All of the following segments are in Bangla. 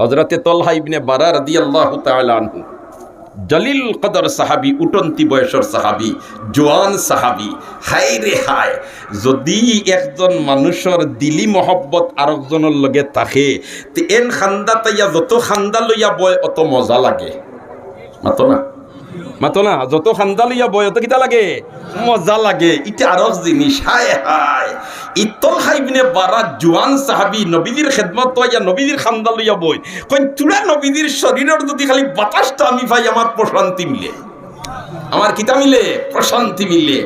হজরতে তল্হা ইবনে বারা রাদি আল্লাহ তালু জলিল কদর সাহাবি, উটন্তি বয়সর সাহাবি, জোয়ান সাহাবি হাই রে হাই যদি একজন মানুষের দিলি মহব্বত আরেকজনের লগে থাকে, তে এন খান্দা তাইয়া যত খান্দা লইয়া বয় অত মজা লাগে। মাতো না? মাতো না, যত খান্দা লইয়া বয় অত কিতা লাগে, মজা লাগে। ইটা আরক জিনিস হাই হাই ইতল হাইবিনে বারা জোয়ান সাহাবি নবীদের খেদমত হইয়া নবীদের খান্দা লইয়া বই কই তুরা নবীদের শরীরের যদি খালি বাতাসটা আমি পাই আমার প্রশান্তি মিলে। আমার কিতা মিলে? প্রশান্তি মিলে।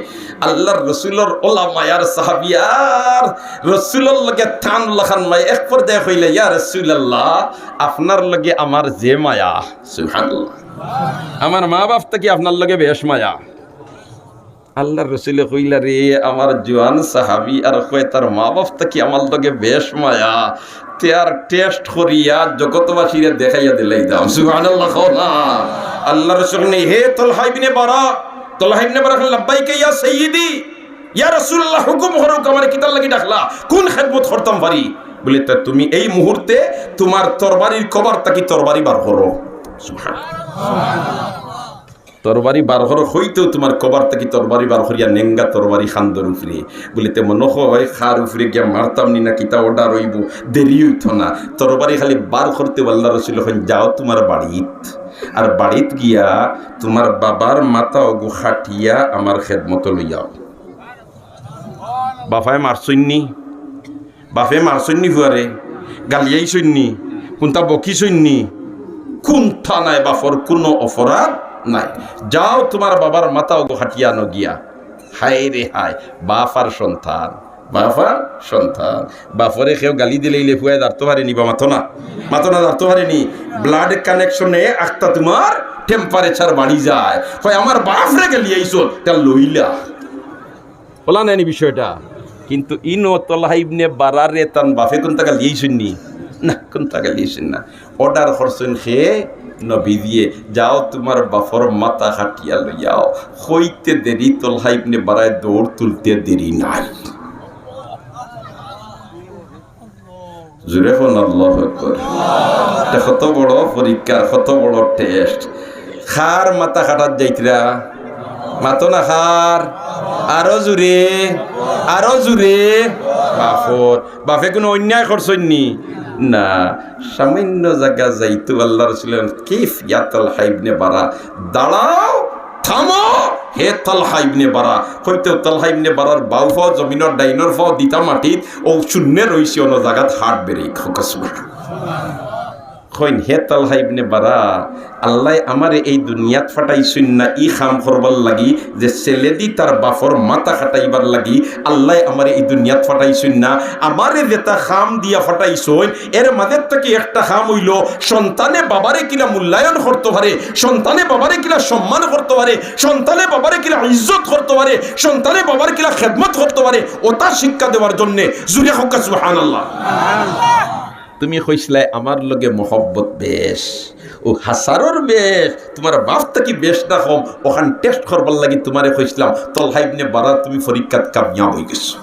আল্লাহর রসুলর ওলা মায়ার সাহাবিয়ার রসুলর লগে টান লখান মায় এক পর্যায়ে হইলে, ইয়া রসুলাল্লাহ, আপনার লগে আমার যে মায়া। সুবহানাল্লাহ। আমার মা বাপ থেকে আপনার লগে বেশ মায়া। আল্লাহর রসুলে কইলা রে, আমার জোয়ান সাহাবি আর কয়, তার মা বাপ থেকে আমার লগে বেশ মায়া। তেয়ার টেস্ট করিয়া জগতবাসীরে দেখাইয়া দিলাই দাম সুবহানাল্লাহ, কও না। আল্লাহ রসুল নেই হে তলহাইবিনে বারা তলহাইবিনে বারা লাব্বাইকে ইয়া সাইয়্যিদি, ইয়া রাসূলুল্লাহ, হুকুম হরক আমার কিতার লাগি ডাকলা? কোন খেদমত করতাম পারি? বলে, তা তুমি এই মুহূর্তে তোমার তরবারির কবর তাকি তরবারি বার করো? তরবারি বার হর হইতেও তোমার কবার থেকে তরবারি বার হরিয়া নেঙ্গা তরবারি খান্দর উফরে। বলে তে মনে হয়, খার উফরে গিয়া মারতাম নি না কিতা ওডা রইব, দেরি হইত না। তরবারি খালি বার করতে আল্লাহ রসুল এখন যাও তোমার বাড়িত। আর বাড়িত গিয়া তোমার বাবার মাথা অগু খাটিয়া আমার খেদমতো লইয়াও। বাফায় মারছইনি বাফে মারছইনি ফুয়ারে? গালিয়াই সৈন্যি কোনটা বকি সৈন্যি কোনটা নাই বাফর কোনো অপরাধ নাই। যাও তোমার বাবার মাথাও হাটিয়া নগিয়া হায় রে হায়, বাফার সন্তান বাফার সন্তান। বাফরে কেউ গালি দিলে ইলে ফুয়ায় দাঁড়তে পারেনি বা মাথো না। মাথো না দাঁড়তে পারেনি ব্লাড কানেকশনে আখতা তোমার টেম্পারেচার বাড়ি যায়। হয় আমার বাফরে গেলি এইসো তা লইলা। বলা নেনি বিষয়টা? কিন্তু ইনো তল্লাহ ইবনে বারারে তান বাফে কোন টাকা লিয়েছেননি না, কোন টাকা লিয়েছেন না। অর্ডার করছেন সে নবী দিয়ে, যাও তোমার বাফর মাথা হাটিয়া লইয়াও। হইতে দেরি তল্লাহ ইবনে বারায় দৌড় তুলতে দেরি নাই। জুড়ে হন আল্লাহ কত বড় পরীক্ষার কত বড় টেস্ট খার মাথা কাটার যাইতরা? মাতো না খার? আরও জুড়ে আরও জুড়ে বাফর বাফে কোনো অন্যায় করছন্নি? না। সামান্য জায়গা যাইতু আল্লাহ রসুল কিফ ইয়াতল হাইবনে বারা? দাঁড়াও, থামো, হে তালহা ইবনে বারা। হইতে তালহা ইবনে বারার বাউ ফ জমিনের ডাইনর ফ দিতা মাটিত ও শূন্য রইছে অন্য জায়গাত হাট বেড়ে খকসমা কইন হে তালহা ইবনে বারা, আল্লাহ আমারে এই দুনিয়াত ফাটাইছুন না, ই খাম করবার লাগি, যে ছেলে দি তার বাফর মাথা খাটাইবার লাগি, আল্লাহ আমারে এই দুনিয়াত ফাটাইছুন না। আমারে যেটা খাম দিয়া ফাটাইছুন, এর মাঝের থেকে একটা খাম হইল, সন্তানে বাবারে কিলা মূল্যায়ন করতে পারে, সন্তানে বাবারে কিলা সম্মান করতে পারে, সন্তানে বাবারে কিলা ইজ্জত করতে পারে, সন্তানে বাবার কিলা খেদমত করতে পারে, ওটা শিক্ষা দেওয়ার জন্যে, জুড়ে হকা সুহান আল্লাহ তুমি কইসলাই আমার লগে মহব্বত বেশ। ও হাসারর বেশ। তোমার বাপ থাকি বেশ না কম? ওখান টেস্ট করবার লাগি তোমারে কইসলাম তলহাইবনে বারা তুমি পরীক্ষাত কামিয়াব হয়ে গেছো।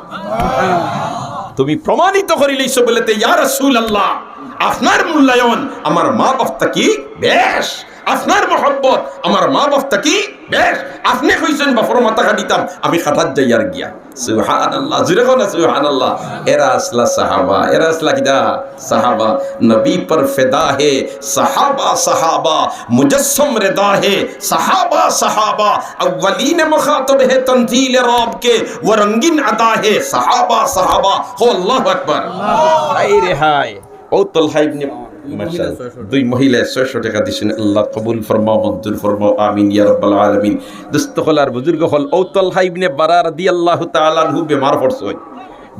তুমি প্রমাণিত করে লইছো বলেতে ইয়ার রাসূল আল্লাহ আপনার মূল্যায়ন আমার মা বাপ থাকি বেশ। আপনার মহব্বত আমার মা বাপ থাকি বেশ আপনি কইছেন বাপর মাথা কাটিতাম আমি খাটাত যাই আর গিয়া সুহান আল্লাহ জুড়ে না সুহান আল্লাহ এরা আসলা সাহাবা এরা আসলা কিদা সাহাবা নবী पर फिदा है सहाबा सहाबा मुजस्सम रिदा है सहाबा सहाबा अव्वलीन मुखातब है तंजील रब के वो रंगीन अदा है सहाबा सहाबा हो अल्लाह अकबर हाय रे हाय ও তলহা ইবনে মাশাআল্লাহ দুই মহিলা 600 টাকা। দিছেন। আল্লাহ কবুল ফরমাও মঞ্জুর ফরমাও। আমিন ইয়া রাব্বাল আলামিন। দোস্ত হল আর বুজুর্গ হল ও তলহা ইবনে বারা রাদিয়াল্লাহু তাআলা আনহু বেমার পড়ছই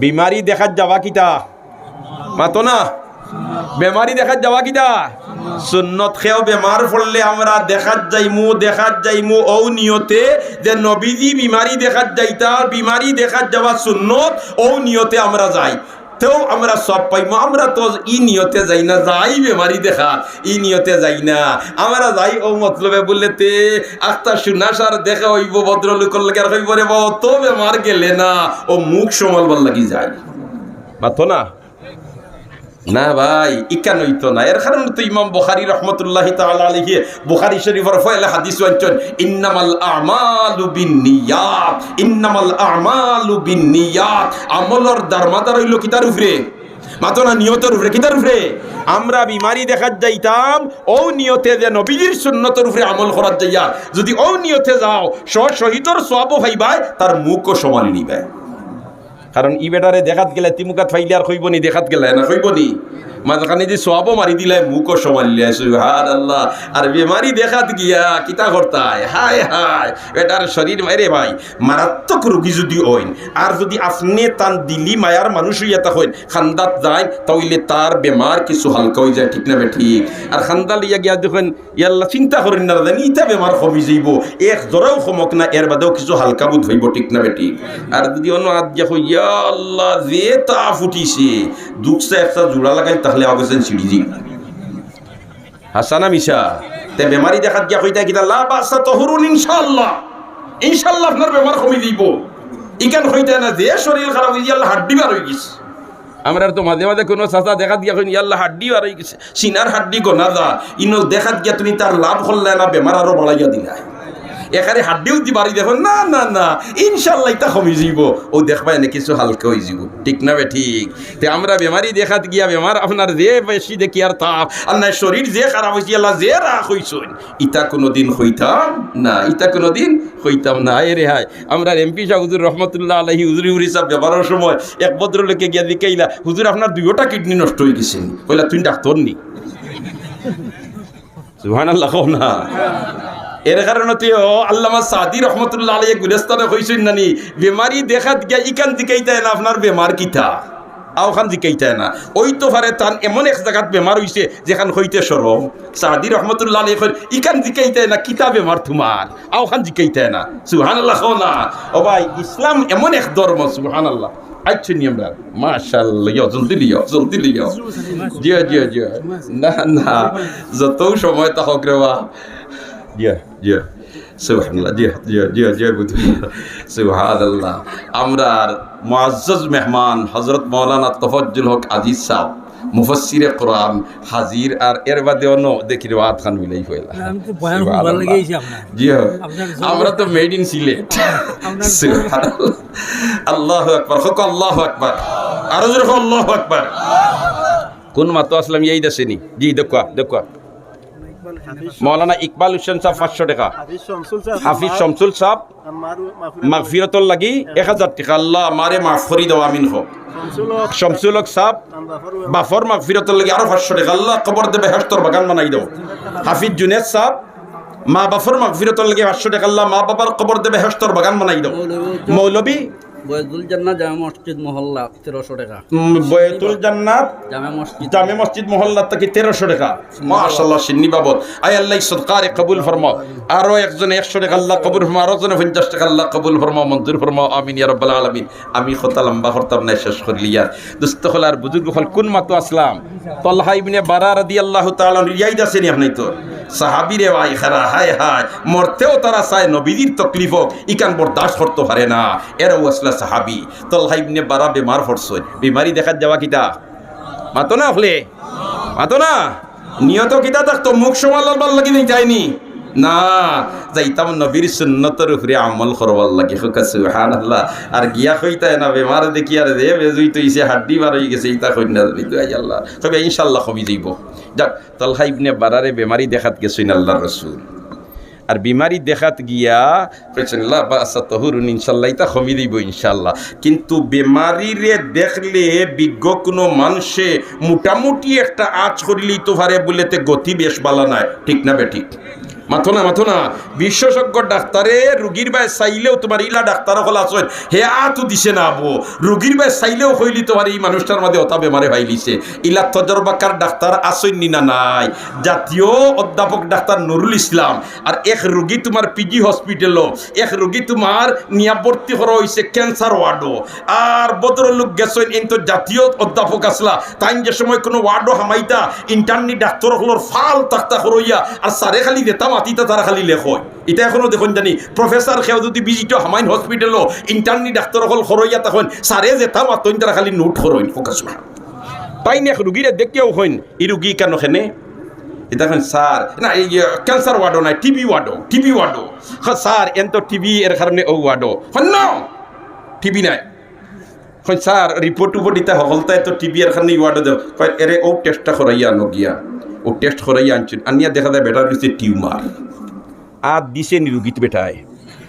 বিমারি দেখা যাওয়া কিতা মাতো না? বেমারি দেখা যাওয়া কিতা সুন্নত খেয়েও বেমার পড়লে আমরা দেখাত যাইমু দেখাত যাইমু। ও নিয়তে যে নবীজি বিমারি দেখাত যাইতা বিমারি দেখাত যাওয়া সুন্নত ও নিয়তে আমরা যাই। তেও আমরা সব পাইবো আমরা তো ই নিয়তে যাই না, যাই বেমারি দেখা, ই নিয়তে যাই না। আমরা যাই ও মতলবে বললে তে আখতা সুনাসার দেখা হইব, ভদ্রলোকর লাগে আর হইব রে তো বেমার গেলে না, ও মুখ সমালবার লাগি যায়। মাথো না? না ভাই ইকা নইতো না। এর কারণে তো ইমাম বুখারী রহমতুল্লাহ তাআলা আলাইহি, বুখারী শরীফের ফয়লা হাদিস ওয়াঞ্চন ইন্নামাল আমালু বিন্নিয়াত, ইন্নামাল আমালু বিন্নিয়াত। আমলর দারমাদার হইল কিতার উপরে? মাতো না নিয়তের উপরে, কিতার উপরে? আমরা বিমারি দেখাত যাইতাম ও নিয়তে যে নবীজির সুন্নতের উপরে আমল করার যাইয়া। যদি ও নিয়তে যাও স শহীদর সবও ভাইবাই তার মুখও সমান নিবে কারণ ই বেটারে দেখাত গেলে তিমুকাত ফাইলে আর হইব নি, দেখাত গেলে না, হইব নি। মাঝখানে যে সবও মারি দিলে মুখও সমালিলে সুহার আল্লাহ আর বেমারি দেখাত গিয়া, কিতা করতায়? হায় হায়, এটার শরীর মারে ভাই, মারাত্মক রোগী যদি হইন, আর যদি আপনি তান দিলি মায়ার মানুষ হইয়া তা হইন, খান্দাত যায় তাইলে তার বেমার কিছু হালকা হয়ে যায়, ঠিক না ঠিক? আর খান্দা লিয়া গিয়া দেখেন ইয়াল্লা চিন্তা করেন না জানি ইটা বেমার কমি যাইব। এক জোরাও কমক না, এর বাদেও কিছু হালকা বুধ হইব, ঠিক না ঠিক? আর যদি অন্য আদ গিয়া কই ইয়া আল্লাহ, যে তা ফুটিছে দুঃখসে একটা জোড়া লাগাই তাহলে আগেছেন সিঁড়ি হাসানা মিশা, তে বেমারি দেখাত গিয়া কইতা কিতা, লা বাসা তহরুন ইনশাআল্লাহ। ইনশাআল্লাহ আপনার বেমার কমি দিব। ইকান কইতা না, যে শরীর খারাপ হয়ে আল্লাহ হাড্ডি বার হয়ে গেছে। আমরা তো মাঝে মাঝে কোনো চাচা দেখাত গিয়া কইন ইয়াল্লাহ হাড্ডি বার হয়ে গেছে। সিনার হাড্ডি গোনা যা ইনো দেখাত গিয়া তুমি তার লাভ করলে না, বেমার আরও বাড়াইয়া দিলাই। এখানে হাড্ডিও দি বাড়ি দেখো না না না। ইনশাল্লাহ এটা কমি যাব ও দেখবা এনে কিছু হালকা হয়ে যাব ঠিক না বে, ঠিক? তে আমরা বেমারি দেখাত গিয়া, বেমার আপনার যে বেশি দেখি আর তাপ না, শরীর যে খারাপ হয়েছে আল্লাহ যে রাখ হইছন ইটা কোনোদিন হইতাম না ইটা কোনোদিন হইতাম না। এ রে হাই আমরা এমপি শাহ হুজুর রহমতুল্লাহ আলহি হুজুরি হুরি সাহেব ব্যবহারের সময় এক ভদ্রলোকে গিয়া দিকাইলা হুজুর, আপনার দুইটা কিডনি নষ্ট হয়ে গেছে। কইলা, তুই ডাক্তার নি? সুবহানাল্লাহ, কও না। এর কারণে তুই আল্লামা সাদি রহমতুল্লাহ আলাই গুলেস্তানে কইছেন নানি। বেমারি দেখাত গিয়া ইকান দিকাইতায় না আপনার বেমার কিতা? আওখান জিকাইতায় না ওই তো পারে তান এমন এক জায়গাত বেমার হইছে যেখান হইতে সরম। সাদি রহমতুল্লাহ আলাই কই ইকান জিকাইতায় না কিতা বেমার তোমার? আওখান জিকাইতায় না সুবহানাল্লাহ কও না ও ভাই, ইসলাম এমন এক ধর্ম নিয়ম রাখ মাশাল্লাহ জলদি লিও জলদি লিও জিও জিও জিও। না না। যত সময় তা হোক জিয়া জিয়া সুবহানাল্লাহ জিয়া জিয়া জিয়া জিয়া সুবহানাল্লাহ আমরা মুআজ্জাজ মেহমান হযরত মাওলানা তফজ্জুল হক আজিজ সাহেব মুফাসসিরে কোরআন হাজির আর এর বাদে অন্য দেখি রাত খান মিলাই হইলা জি হ্যাঁ আমরা তো মেড ইন সিলেট আল্লাহু আকবার হোক আল্লাহু আকবার। আরও জোরে হোক আল্লাহু আকবার। কোন মাতো আসলাম এই দেশেনি জি দেখুয়া দেখুয়া মৌলানা ইকবাল হোসেন সাহেব পাঁচশো টাকা। হাফিজ শামসুল মাগফিরতর লাগি। এক হাজার টাকা। আল্লাহ মাফ করি দাও আমিন হোক। শামসুল হক, হক বাফর মাগফিরতর লাগি আরও পাঁচশো টাকা। আল্লাহ কবর দেবে হেস্তর বাগান বানাই দাও। হাফিজ জুনেদ সাহেব মা বাফর মাগফিরতর লাগি পাঁচশো টাকা। আল্লাহ মা বাবার কবর দেবে হেস্তর বাগান বানাই দাও। মৌলবী বয়জুল জান্নাত জামে মসজিদ মহল্লা তেরোশো টাকা। বয়তুল জান্নাত জামে মসজিদ। জামে মসজিদ মহল্লা থেকে তেরোশো টাকা। মাশাল্লাহ সিন্নি বাবদ। আই আল্লাহ সদকারে কবুল ফরমাও। আরও একজনে একশো টাকা আল্লাহ কবুল ফরমাও আরও জনে পঞ্চাশ টাকা আল্লাহ কবুল ফরমাও মঞ্জুর ফরমাও। আমিন ইয়া রব্বাল আলামিন। আমি কথা লম্বা করতাম না শেষ করলি আর দুস্থ হল আর বুজুর্গ হল কোন মাতো আসলাম? তল্হা ইবনে বারা তাআলা রিয়াইদ আপনি তো? ভাই খারা হায় হায়। মরতেও তারা চায় নবীদের তকলিফ ইকান বরদাস্ত করতে পারে না। এরাও আসলা সাহাবি। তল্হা ইবনে বারা বেমার পড়ছই বিমারি দেখাত যাওয়া কিতা? মাতো না হলে? মাতো না? নিয়ত কিতা থাকতো? মুখ সমালার ভালো লাগি নেই যায়নি না, যাইতাম নবীর সুন্নতর উপরে আমল করবার লাগে। হুকা সুবহানাল্লাহ। আর গিয়া কইতায় না, বেমার দেখি আর রে বেজুই তো ইসে হাড্ডি বার হয়ে গেছে, ইতা কই না জানি দুই আল্লাহ। কবে ইনশাআল্লাহ কমি যাইব। যাক, তালহা ইবনে বারারে বেমারি দেখাত গেছেন আল্লাহর রাসূল। আর বিমারি দেখাত গিয়া বা আচ্ছা তহুরুন, ইনশাল্লাহ তা কমি দিব, ইনশাল্লাহ। কিন্তু বেমারিরে দেখলে বিজ্ঞ কোনো মানুষে মোটামুটি একটা আজ করিলেই তো পারে বলেতে গতি বেশ বালা নাই। ঠিক না বে ঠিক? মাথো না মাথো না। বিশেষজ্ঞ ডাক্তারে রুগীর বাই চাইলেও তোমার ইলা ডাক্তার হল আছেন হে আতো দিছে না আবো রুগীর বাই চাইলেও হইলি তোমার এই মানুষটার মধ্যে অতা বেমারে ভাইলিছে ইলা তজরবাকার ডাক্তার আসেন নি নাই। জাতীয় অধ্যাপক ডাক্তার নুরুল ইসলাম আর এক রুগী তোমার পিজি হসপিটালও এক রুগী তোমার নিয়াবর্তি করা হয়েছে ক্যান্সার ওয়ার্ডও আর ভদ্রলোক গেছেন কিন্তু জাতীয় অধ্যাপক আসলা তাই যে সময় কোনো ওয়ার্ডও হামাইতা ইন্টারনি ডাক্তার হলোর ফাল তাক্তা করইয়া আর সারে খালি দেতা মাতিতা তারা খালি লেখয় এটা এখনও দেখুন জানি প্রফেসর খেয়ে যদি বিজিত হামাইন হসপিটালও ইন্টারনি ডাক্তার হল খরইয়া তখন সারে যেতা মাতইন তারা খালি নোট খরইন ফোকাস তাই নিয়ে রুগীরে দেখেও হইন এই রুগী কেন খেনে? দেখেন স্যার না, এই ক্যান্সার ওয়ার্ডও নাই টিবি ওয়ার্ডও টিবি ওয়ার্ডও হ্যাঁ স্যার এন তো টিবি এর কারণে ও ওয়ার্ডও হন টিবি নাই। স্যার রিপোর্ট উপ দিতে হলতায় তো টিবি এর কারণে ওয়ার্ডও দেও কয় এরে ও টেস্টটা করাইয়া আনো গিয়া। ও টেস্ট করাইয়া আনছেন। আনিয়া দেখা যায় বেটার হচ্ছে টিউমার। আর দিছে নিরুগিত বেটায়।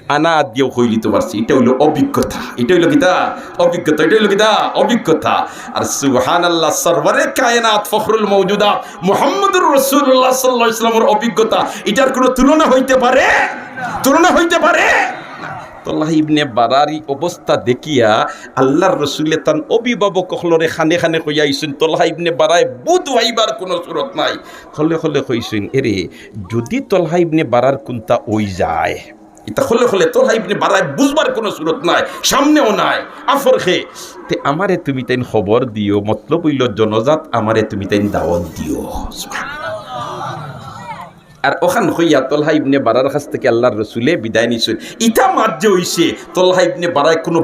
আনা দিয়েও কইলিতে পারছি। এটা হইল অভিজ্ঞতা। এটা হইল কিতা? অভিজ্ঞতা। এটা হইল কিতা? অভিজ্ঞতা। আর সুবহান আল্লাহ সরওয়ারে কায়নাত ফখরুল মৌজুদা মুহাম্মদুর রসুল্লাহ সাল্লাল্লাহু আলাইহি ওয়াসাল্লামের অভিজ্ঞতা। এটার কোনো তুলনা হইতে পারে? তুলনা হইতে পারে? তোল্লাহ ইবনে বারারি অবস্থা দেখিয়া আল্লাহর রসুলে তান অভিভাবক হলরে খানে খানে কইয়াইছেন, তোল্লাহ ইবনে বারায় বুধ হইবার কোনো সুরত নাই। হলে হলে কইছেন, এরে, যদি তোল্লাহ ইবনে বারার কোনটা ওই যায় এটা হলে হলে তোল্লাহ ইবনে বারায় বুঝবার কোনো সুরত নাই, সামনেও নাই, আফর খে। তে আমারে তুমি তাইন খবর দিও, মতলব হইল জনজাত আমারে তুমি তাইন দাওয়াত দিও আর ওখান হইয়া তলহা ইবনে বারার কাছ থেকে আল্লাহর রসুলে বিদায় নিছেন ইটা যে হইছে, তলহা ইবনে বারায় কোনো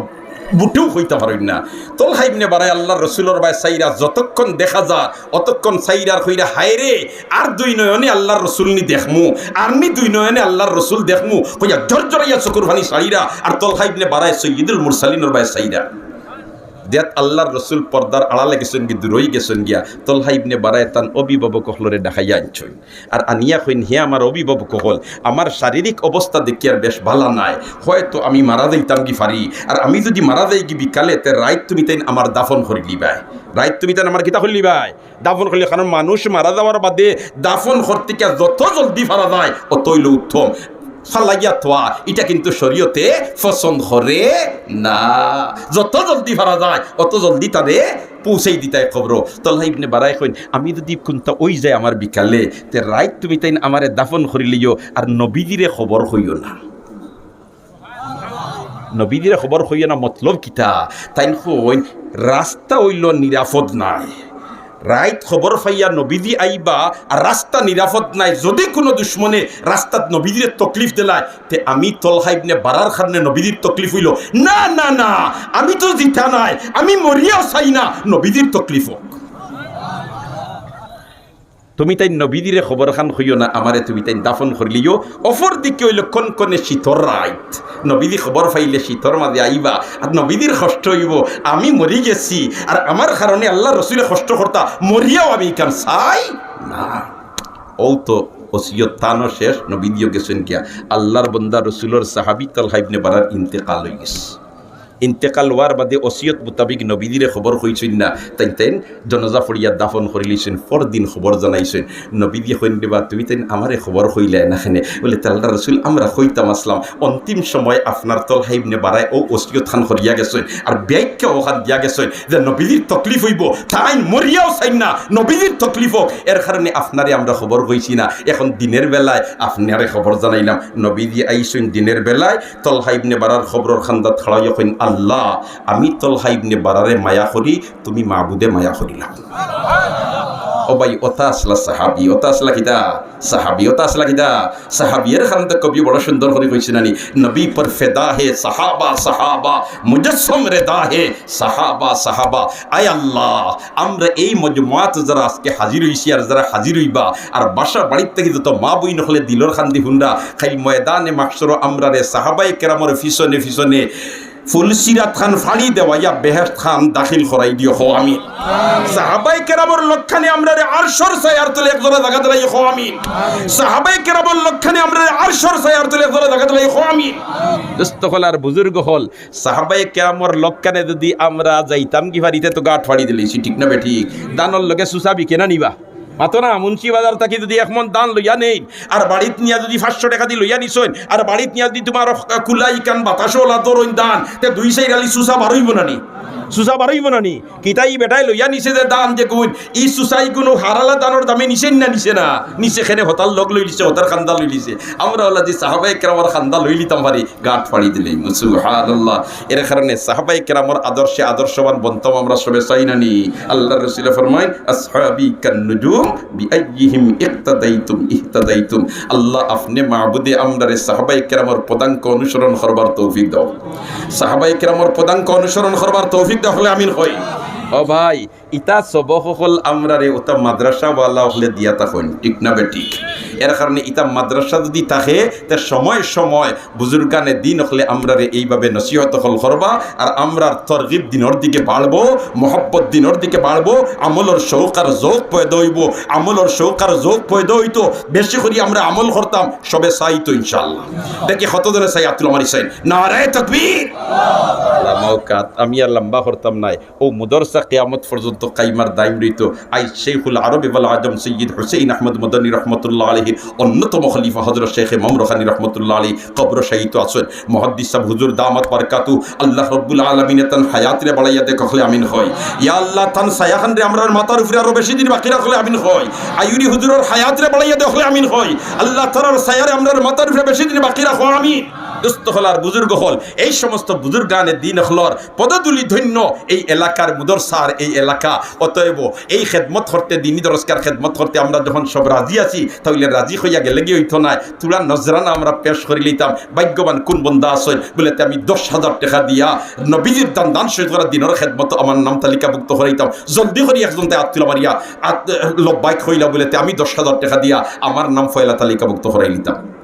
বুটেও হইতে পারেন না। তলহা ইবনে বারায় আল্লাহর রসুলের বাই সাইরা যতক্ষণ দেখা যা, অতক্ষণ সাইরার হইরা হায়রে আর দুই নয়নে আল্লাহর রসুল নি দেখমু, আর নি দুই নয়নে আল্লাহর রসুল দেখমু? হইয়া জর জরাইয়া চকুর ভানি সাইরা, আর তলহা ইবনে বারায় সৈয়দুল মুরসালিনের বাই সাইরা। দেয়াত আল্লাহর রসুল পর্দার আড়ালে গেছেন কি দূরই গেছেন গিয়া, তলহা ইবনে বারায় তান অভিভাবক হলরে দেখাইয়া আনছই আর আনিয়া কইন, হে আমার অভিভাবক হল, আমার শারীরিক অবস্থা দেখি আর বেশ ভালো নাই, হয়তো আমি মারা যাইতাম কি পারি আর আমি যদি মারা যাই কি বিকালে, তে রাইত তুমি তাই আমার দাফন করে লিবাই। রাইত তুমি তাই আমার কিতা করলি ভাই দাফন করলি কারণ মানুষ মারা যাওয়ার বাদে, দাফন করতে যত জলদি পারা যায়, অতইল উত্তম। ফালাইয়া থোয়া, এটা কিন্তু শরীয়তে পছন্দ করে না। যত জলদি ভাড়া যায়, অত জলদি তারে পৌঁছেই দিতাই খবর তল্লা ইবনে বারাই কইন, আমি যদি কোনটা ওই যায় আমার বিকালে, তে রাইত তুমি তাইন আমারে দাফন করিলিও আর নবীদিরে খবর হইও না। নবীদিরে খবর হইও না, মতলব কিতা? তাইন কইন, রাস্তা হইল নিরাপদ নাই। রাইত খবর ফাইয়া নবীদি আইবা, আর রাস্তা নিরাপদ নাই। যদি কোনো দুশ্মনে রাস্তাত নবীদির তকলিফ দিলায়, তে আমি তলহাইবনে বাড়ার কারণে নবীদির তকলিফ হইল। না না না, আমি তো জিতা নাই, আমি মরিয়াও চাই না নবীদির তকলিফ হোক। তুমি তাই নবীদিরে খবর খান হইও না, আমারে তুমি তাই দাফন করলিও অফর দিকে হইল কোন কোনে শীতর রাইত। নবীদি খবর পাইলে শীতর মাঝে আইবা, আর নবীদির কষ্ট হইব, আমি মরি গেছি, আর আমার কারণে আল্লাহ রসুলে কষ্ট করতা, মরিয়াও আমি কাম চাই না। ও তো ওসিয়ত তানো শেষ, নবীদিও গেছেন কিয়া আল্লাহর বন্দা রসুলোর সাহাবি তাল হাইবনে বাড়ার ইন্তেকাল হয়ে গেছে ইন্তেকাল হওয়ার বাদে ওসিয়ত মোতাবিক নবীদিরে খবর কইছেন না। তাই তাই জনজা ফরিয়া দাফন করিলিছেন পর দিন খবর জানাইছেন নবীদি কইন দেবা তুমি তাই আমারে খবর কইলে নাখানে? বলে তাল্লা রসুল আমরা কইতাম আসলাম। অন্তিম সময় আপনার তল হাইবনে বাড়ায় ও ওসিয়ত খান করিয়া গেছেন আর ব্যাখ্যা ওখান দিয়া গেছেন যে নবীদির তকলিফ হইব। তাই মরিয়াও চাই না। নবীদির তকলিফ হোক এর কারণে আপনারে আমরা খবর কইছি না। এখন দিনের বেলায় আপনারে খবর জানাইলাম। নবীদি আইসুন দিনের বেলায় তল হাইবনে বাড়ার খবরের খান্দা কইন আল্লাহ আমি তলহা ইবনে বারারে মায়া করি, তুমি মাবুদে মায়া করিলাম ভাই ওতা আসলা সাহাবি ওতা আসলা কিতা? সাহাবি ওতা আসলা কিতা? সাহাবিয়ের খান তো কবি বড় সুন্দর করে কইছে নানি, নবী পর ফেদা হে, সাহাবা সাহাবা, মুজসম রেদা হে, সাহাবা সাহাবা, আয় আল্লাহ, আমরা এই মজমাত যারা আজকে হাজির হইছি আর যারা হাজির হইবা, আর বাসা বাড়ির থেকে যত মা বই নহলে দিলর খান্দি হুন্ডা খাই ময়দানে মাকসর আমরা রে সাহাবাই কেরামর ফিসনে ফিসনে ফুলসিরাত খান ফাড়ি দেওয়া ইয়া বেহেস্ত খান দাখিল করাই দিও হো আমি। সাহাবাই কেরামর লক্ষণে আমরা আরশর সায়ার তুলে এক জোড়া জায়গা দিলাই হো আমি। সাহাবাই কেরামর লক্ষণে আমরা আরশর সায়ার তুলে এক জোড়া জায়গা দিলাই হো আমি। দোস্ত হল আর বুজুর্গ হল সাহাবাই কেরামর লক্ষণে যদি আমরা যাইতাম কি ফাড়িতে তো গাঠ ফাড়ি দিলেছি ঠিক না বে ঠিক দানর লগে সুসাবি কেনা নিবা? মাতো না, মুন্সি বাজার থাকি যদি এক মন দান লইয়া নেই, আর বাড়িত নিয়া যদি পাঁচশো টাকা দিয়ে লইয়া নিছইন, আর বাড়িত নিয়া যদি তোমার কুলাই কান বাতাসও দান, তে দুই সাই গালি সুসা বারইব না নি সুসা বারইব না নি কিতাই বেটাই লইয়া নিছে যে দান যে কোন ই সুসাই কোনো হারালা দামে নিছেন না নিছে না? নিছে খেনে হতাল লগ লই লিছে হতার খান্দা লই লিছে আমরা ওলা যে সাহাবাই কেরামর খান্দা লই লিতাম পারি গাঁট ফাড়ি দিলে সুবহানাল্লাহ। এর কারণে সাহাবাই কেরামর আদর্শে আদর্শবান বন্তম আমরা সবে চাই না নি আল্লাহ রসুল ফরমাইন আসহাবি কান্নুজুম বিআইয়িহিম ইক্তাদাইতুম ইহতাদাইতুম আল্লাহ আপনি মাহবুদে আমদারে সাহাবাই কেরামর পদাঙ্ক অনুসরণ করবার তৌফিক দাও। সাহাবাই কেরামর পদাঙ্ক অনুসরণ করবার তৌফিক দাও হলে আমিন হই। ও ভাই ইতা সবক হল আমরা রে ওটা মাদ্রাসা ওয়ালা হলে দিয়া তখন ঠিক না বে ঠিক? এর কারণে ইতা মাদ্রাসা যদি থাকে, তা সময় সময় বুজুর্গানে দিন হলে আমরা রে এইভাবে নসিহত হল করবা, আর আমরা তরগিব দিনের দিকে বাড়বো, মহব্বত দিনের দিকে বাড়বো, আমলর শৌক আর যোগ পয়দা হইব আমলর শৌক আর যোগ পয়দা হইতো বেশি করে আমরা আমল করতাম, সবে চাইতো ইনশাল্লাহ দেখি কত ধরে চাই আব্দুল মারি চাই নারায় তকবীর! মৌকাত আমি আর লম্বা করতাম নাই। ও মুদরসা কেয়ামত পর্যন্ত কাইমার দায়ম রইত আই শেখুল আরবি বল আজম সৈয়দ হুসেইন আহমদ মদনী রহমতুল্লাহ আলহীর অন্যতম খলিফা হজরত শেখ মম রহানি রহমতুল্লাহ আলী কবর শাহিত আছেন মহাদ্দিস সাহ হুজুর দামাত বারকাতু, আল্লাহ রব্বুল আলমিনে তান হায়াতরে বাড়াইয়া দেখলে আমিন হয়। ইয়া আল্লাহ তান সায়াখান রে আমরা মাতার উপরে আরও বেশি দিন বাকি রাখলে আমিন হয়। আয়ুরি হুজুরের হায়াতরে বাড়াইয়া দেখলে আমিন হয়। আল্লাহ তারার সায়ারে আমরা মাতার উপরে বেশি দিন বাকি রাখো, আমিন। দুস্থ হলার বুজুর্গ হল। এই সমস্ত বুজুর্গানে দিন হলর পদদুলি ধন্য এই এলাকার মুদরসার এই এলাকা। অতএব এই খেদমত করতে, দিনী দরস্কার খেদমত করতে আমরা যখন সব রাজি আছি, তাহলে রাজি হইয়া গেলে গিয়ে হইতো না। তুলা নজরানা আমরা পেশ করে লইতাম। ভাগ্যবান কোন বন্ধা আসেন বলে আমি দশ হাজার টাকা দিয়া নবীজির দান দান সহিত করা দিনের খেদমত আমার নাম তালিকাভুক্ত করাইতাম। জলদি করি একজন তাই আত্মীয় মারিয়া। আত, লব্বাইক হইলা বলে আমি দশ হাজার টাকা দিয়া আমার নাম ফয়লা তালিকাভুক্ত করাই নিতাম